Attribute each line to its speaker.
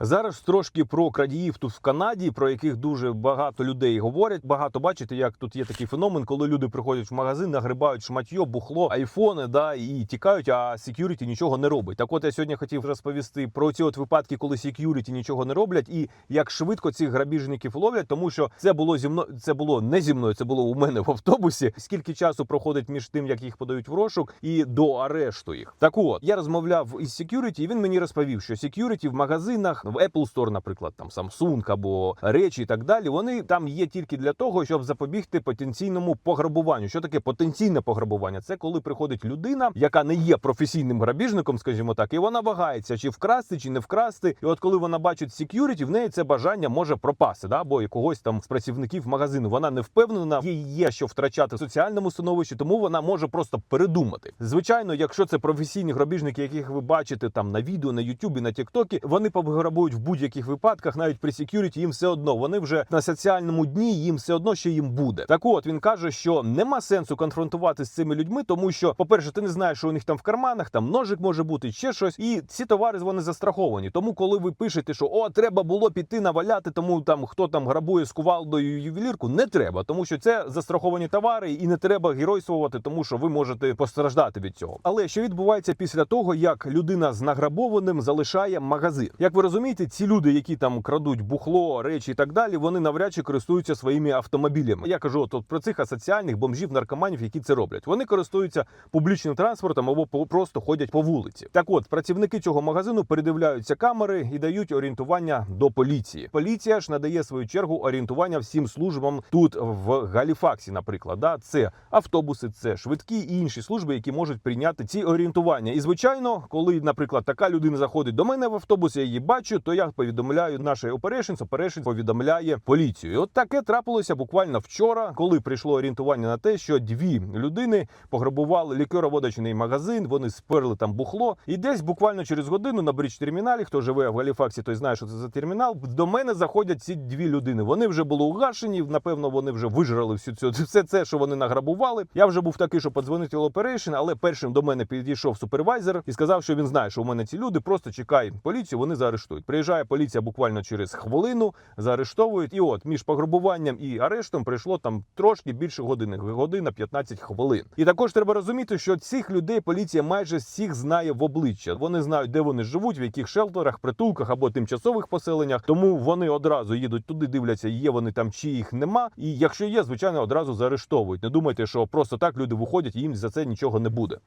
Speaker 1: Зараз трошки про крадіїв тут в Канаді, про яких дуже багато людей говорять. Багато бачите, як тут є такий феномен, коли люди приходять в магазин, нагрибають шматьо, бухло, айфони, да і тікають. А секюріті нічого не робить. Так, от я сьогодні хотів розповісти про ці от випадки, коли секюріті нічого не роблять, і як швидко цих грабіжників ловлять, тому що це було зі мною. Це було не зі мною, це було у мене в автобусі. Скільки часу проходить між тим, як їх подають в розшук, і до арешту їх. Так от я розмовляв із секюріті, і він мені розповів, що секюріті в магазинах в Apple Store, наприклад, там Samsung або речі і так далі. Вони там є тільки для того, щоб запобігти потенційному пограбуванню. Що таке потенційне пограбування? Це коли приходить людина, яка не є професійним грабіжником, скажімо так, і вона вагається, чи вкрасти, чи не вкрасти. І от коли вона бачить секюріті, в неї це бажання може пропасти, да? або якогось там з працівників магазину. Вона не впевнена, їй є що втрачати в соціальному становищі, тому вона може просто передумати. Звичайно, якщо це професійні грабіжники, яких ви бачите там на відео, на Ютубі, на Тіктокі, вони пограбують в будь-яких випадках, навіть при секюріті, їм все одно. Вони вже на соціальному дні, їм все одно, що їм буде. Так от він каже, що нема сенсу конфронтувати з цими людьми, тому що, по-перше, ти не знаєш, що у них там в карманах, там ножик може бути, ще щось. І ці товари вони застраховані. Тому, коли ви пишете, що о, треба було піти наваляти, тому там хто там грабує з кувалдою ювелірку, не треба, тому що це застраховані товари, і не треба геройствувати, тому що ви можете постраждати від цього. Але що відбувається після того, як людина з награбованим залишає магазин? Як ви розумієте, ці люди, які там крадуть бухло, речі і так далі, вони навряд чи користуються своїми автомобілями. Я кажу, от, про цих асоціальних бомжів, наркоманів, які це роблять. Вони користуються публічним транспортом або просто ходять по вулиці. Так от працівники цього магазину передивляються камери і дають орієнтування до поліції. Поліція ж надає свою чергу орієнтування всім службам тут в Галіфаксі, наприклад. Да? Це автобуси, це швидкі і інші служби, які можуть прийняти ці орієнтування. І звичайно, коли, наприклад, така людина заходить до мене в автобус, я її бачу, то я повідомляю нашої Operations, Operations повідомляє поліцію. І от таке трапилося буквально вчора, коли прийшло орієнтування на те, що дві людини пограбували лікероводочний магазин. Вони сперли там бухло, і десь буквально через годину на брідж терміналі, хто живе в Галіфаксі, той знає, що це за термінал. До мене заходять ці дві людини. Вони вже були угашені. Напевно, вони вже вижрали всю цю все це, що вони награбували. Я вже був такий, що подзвонити Operation, але першим до мене підійшов супервайзер і сказав, що він знає, що у мене ці люди. Просто чекай поліцію, вони заарештують. Приїжджає поліція буквально через хвилину, заарештовують. І от між пограбуванням і арештом прийшло там трошки більше години, година 15 хвилин. І також треба розуміти, що цих людей поліція майже всіх знає в обличчя. Вони знають, де вони живуть, в яких шелтерах, притулках або тимчасових поселеннях. Тому вони одразу їдуть туди, дивляться, є вони там чи їх нема. І якщо є, звичайно, одразу заарештовують. Не думайте, що просто так люди виходять і їм за це нічого не буде.